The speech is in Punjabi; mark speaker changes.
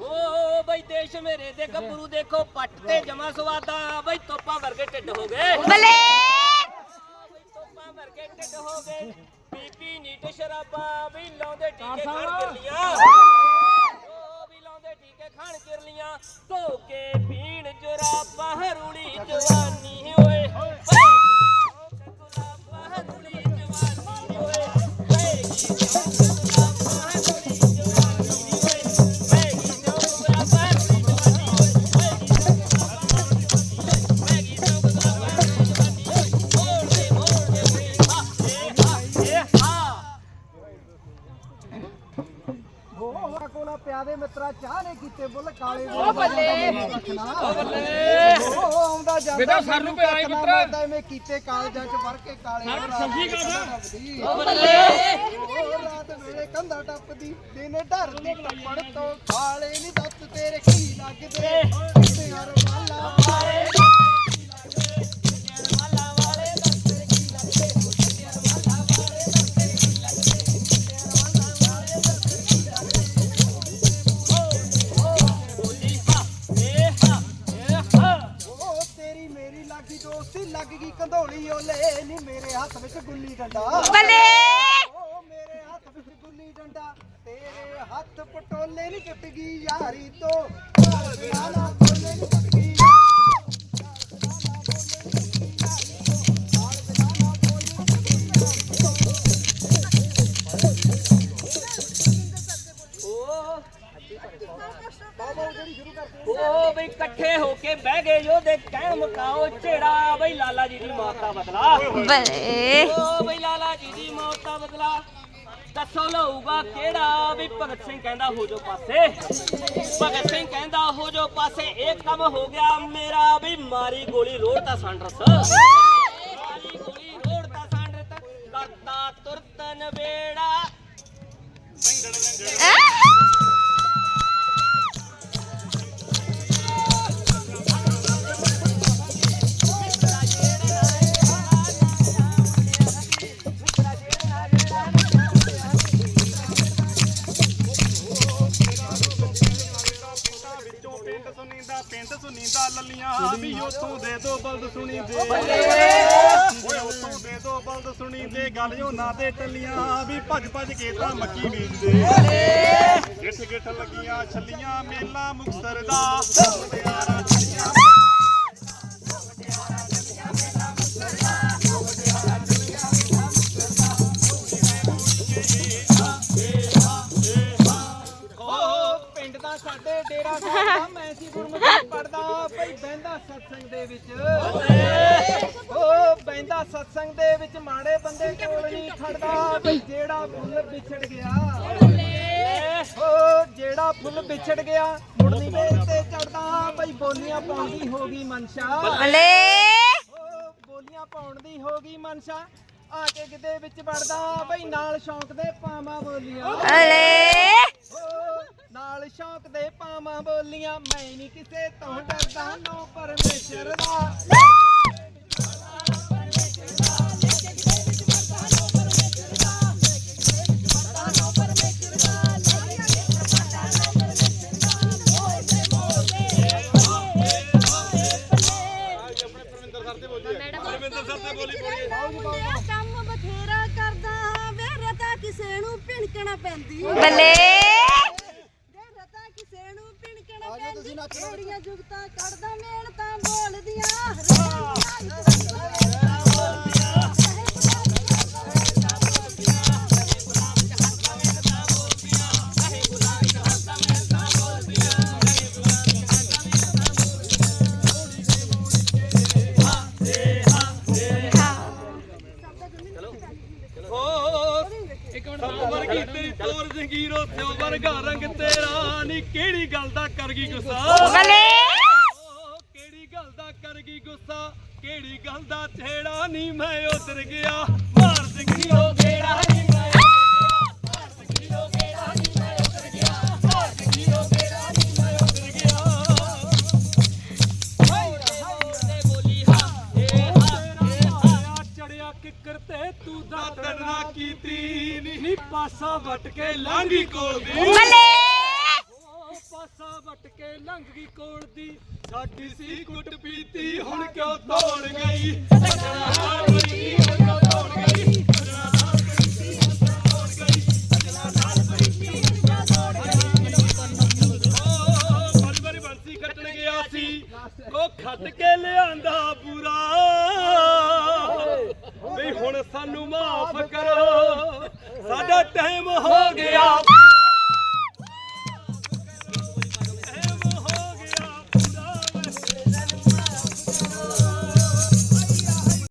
Speaker 1: ਓ ਬਈ ਦੇਸ਼ ਮੇਰੇ ਦੇ ਗੱਭਰੂ ਦੇਖੋ ਪੱਟ ਤੇ ਜਮਾ ਸਵਾਦਾ ਬਈ ਤੋਪਾਂ ਵਰਗੇ ਢਿੱਡ ਹੋ ਗਏ।
Speaker 2: ਬੱਲੇ
Speaker 1: ਤੋਪਾਂ ਵਰਗੇ ਢਿੱਡ ਹੋ ਗਏ। ਪੀ ਨੀਟ ਸ਼ਰਾਬਾਂ ਵੀ ਲਾਉਂਦੇ ਟੀਕੇ ਖਾਣ ਕਿਰਲੀਆਂ ਓ ਵੀ ਲਾਉਂਦੇ ਟੀਕੇ ਖਾਣ ਕਿਰਲੀਆਂ ਧੋ ਕੇ ਪੀਣ ਜਰਾਬਾਂ ਹਰੂਲੀ ਜਵਾਨੀ
Speaker 3: ਕੋਲਾ ਪਿਆਦੇ ਮਿੱਤਰਾ ਚਾਹ ਨੇ ਕੀਤੇ ਬੁੱਲ ਕਾਲੇ ਉਹ ਬੱਲੇ ਉਹ ਬੱਲੇ। ਉਹ ਆਉਂਦਾ ਜਾਂਦਾ ਬੇਟਾ ਸਾਨੂੰ ਪਿਆ ਹੀ ਮਿੱਤਰਾ ਐਵੇਂ ਕੀਤੇ ਕਾਲਜਾਂ ਚ ਵਰ ਕੇ ਕਾਲੇ ਸਬਜੀ ਕਾਦਾ ਉਹ ਬੱਲੇ। ਉਹ ਰਾਤ ਵੇਲੇ ਕੰਧਾ ਟੱਪਦੀ ਦਿਨੇ ਡਰਦੀ ਪੜ ਤੋਂ ਖਾਲੇ ਨਹੀਂ ਦੱਸ ਤੇਰੇ ਕੀ ਲੱਗਦੇ। ਕੰਧੋਲੀ ਓਲੇ ਨਹੀਂ ਮੇਰੇ ਹੱਥ ਵਿੱਚ ਗੁੱਲੀ ਡੰਡਾ।
Speaker 2: ਬੱਲੇ!
Speaker 3: ਮੇਰੇ ਹੱਥ ਵਿੱਚ ਗੁੱਲੀ ਡੰਡਾ ਤੇਰੇ ਹੱਥ ਪਟੋਲੇ ਨਹੀਂ ਟੁੱਟ ਗਈ ਯਾਰੀ ਤੋਂ।
Speaker 1: ਓ ਬਈ ਇਕੱਠੇ ਹੋ ਕੇ ਬਹਿ ਗਏ ਯੋਧੇ ਕਹਿਣ ਮੁਕਾਓ ਝੇੜਾ ਬਈ ਲਾਲਾ ਜੀ ਦੀ ਮੌਤ ਦਾ ਬਦਲਾ।
Speaker 2: ਬੱਲੇ
Speaker 1: ਓ ਬਈ ਲਾਲਾ ਜੀ ਦੀ ਮੌਤ ਦਾ ਬਦਲਾ। ਦੱਸੋ ਲਊਗਾ ਕਿਹੜਾ ਵੀ ਭਗਤ ਸਿੰਘ ਕਹਿੰਦਾ ਹੋ ਜੋ ਪਾਸੇ। ਭਗਤ ਸਿੰਘ ਕਹਿੰਦਾ ਹੋ ਜੋ ਪਾਸੇ ਇਹ ਕੰਮ ਹੋ ਗਿਆ ਮੇਰਾ ਵੀ ਮਾਰੀ ਗੋਲੀ ਰੋੜਤਾ ਸੰਡਰਸ। ਮਾਰੀ ਗੋਲੀ ਰੋੜਤਾ ਸੰਡਰਸ ਕਰਤਾ ਤੁਰਤਨ ਵੇੜਾ।
Speaker 4: ਸੁਣੀਂਦਾ ਲੱਲੀਆਂ ਵੀ ਉਥੋਂ ਦੇ ਦੋ ਬਲਦ ਸੁਣੀਂਦੇ ਓਏ ਉਥੋਂ ਦੇ ਦੋ ਬਲਦ ਸੁਣੀਂਦੇ ਗੱਲ ਜੋ ਨਾ ਦੇ ਟੱਲੀਆਂ ਵੀ ਭੱਜ ਭੱਜ ਕੇ ਤਾਂ ਮੱਕੀ ਬੀਜਦੇ। ਗਿੱਠ ਗਿੱਠ ਲੱਗੀਆਂ ਛੱਲੀਆਂ ਮੇਲਾ ਮੁਕਸਰ ਦਾ।
Speaker 3: ਸਾਹਿਬ ਮੈਂ ਸੀ ਗੁਰਮੁਖੀ ਪੜਦਾ ਭਈ ਬਹਿੰਦਾ ਸਤਸੰਗ ਦੇ ਵਿੱਚ। ਓ ਬਹਿੰਦਾ ਸਤਸੰਗ ਦੇ ਵਿੱਚ ਮਾੜੇ ਬੰਦੇ ਕੋਲ ਨਹੀਂ ਖੜਦਾ ਭਈ ਜਿਹੜਾ ਫੁੱਲ ਵਿਛੜ ਗਿਆ। ਓ ਜਿਹੜਾ ਫੁੱਲ ਵਿਛੜ ਗਿਆ ਮੁੜਨੀ ਵੇਚ ਤੇ ਚੜਦਾ ਭਈ ਬੋਲੀਆਂ ਪਾਉਂਦੀ ਹੋ ਗਈ ਮਨਸ਼ਾ।
Speaker 2: ਬੱਲੇ।
Speaker 3: ਓ ਬੋਲੀਆਂ ਪਾਉਣ ਦੀ ਹੋ ਗਈ ਮਨਸ਼ਾ। ਆ ਕੇ ਕਿਤੇ ਵਿੱਚ ਵੜਦਾ ਭਈ ਨਾਲ ਸ਼ੌਂਕ ਦੇ ਪਾਵਾਂ ਬੋਲੀਆਂ।
Speaker 2: ਬੱਲੇ।
Speaker 3: ਓ, ਨਾਲ ਸ਼ੌਕ ਦੇ ਪਾਵਾਂ ਬੋਲੀਆਂ ਮੈਂ ਨਹੀਂ ਕਿਸੇ ਤੋਂ ਡਰਦਾ ਨੋ ਪਰਮੇਸ਼ਰ ਦਾ।
Speaker 5: ਕੰਮ ਬਥੇਰਾ ਕਰਦਾ ਵੇ ਰਤਾ ਕਿਸੇ ਨੂੰ ਭਿਣਕਣਾ ਪੈਂਦੀ।
Speaker 2: ਬੱਲੇ!
Speaker 5: ਨੂੰ ਭਿਣਕਣਾ ਪੈਂਦੀ। ਥੋੜੀਆਂ ਜੁਗਤਾਂ ਕੱਢਦਾ ਮੇਲ ਤਾਂ ਬੋਲਦੀਆਂ।
Speaker 4: ਜੰਗੀਰੋ ਤੇ ਵਰਗਾ ਰੰਗ ਤੇਰਾ ਨੀ ਕਿਹੜੀ ਗੱਲ ਦਾ ਕਰ ਗਈ ਗੁੱਸਾ?
Speaker 2: ਬੱਲੇ!
Speaker 4: ਓ, ਕਿਹੜੀ ਗੱਲ ਦਾ ਕਰ ਗਈ ਗੁੱਸਾ? ਕਿਹੜੀ ਗੱਲ ਦਾ ਛੇੜਾ ਨਹੀਂ ਮੈਂ ਉਧਰ ਗਿਆ? ਮਾਰ ਜੰਗੀਰੋ ਕਿਹੜਾ ਚੜਿਆ ਕਿੱਕਰ ਤੇ ਤੂੰ ਦਾਤਨ ਨਾ ਕੀਤੀ ਨੀ ਨੀ ਪਾਸਾ ਵੱਟ ਕੇ ਲਾਂਗੀ ਕੋਲ ਦੀ।
Speaker 2: ਬੱਲੇ!
Speaker 4: ਉਹ ਪਾਸਾ ਵੱਟ ਕੇ ਕੋਲ ਦੀ। ਸਾਡੀ ਸੀ ਕੁੱਟ ਪੀਤੀ ਹੁਣ ਕਿਉਂ ਤੋੜ ਗਈ? ਸੱਜਣਾ ਹੁਣ ਕਿਉਂ ਤੋੜ ਗਈ ਕੱਟਣ ਗਿਆ ਸੀ। ਖੱਟ ਕੇ ਲਿਆਂਦਾ ਵੀ ਹੁਣ ਸਾਨੂੰ ਮਾਫ ਕਰੋ। ਸਾਡਾ ਟਾਈਮ ਹੋ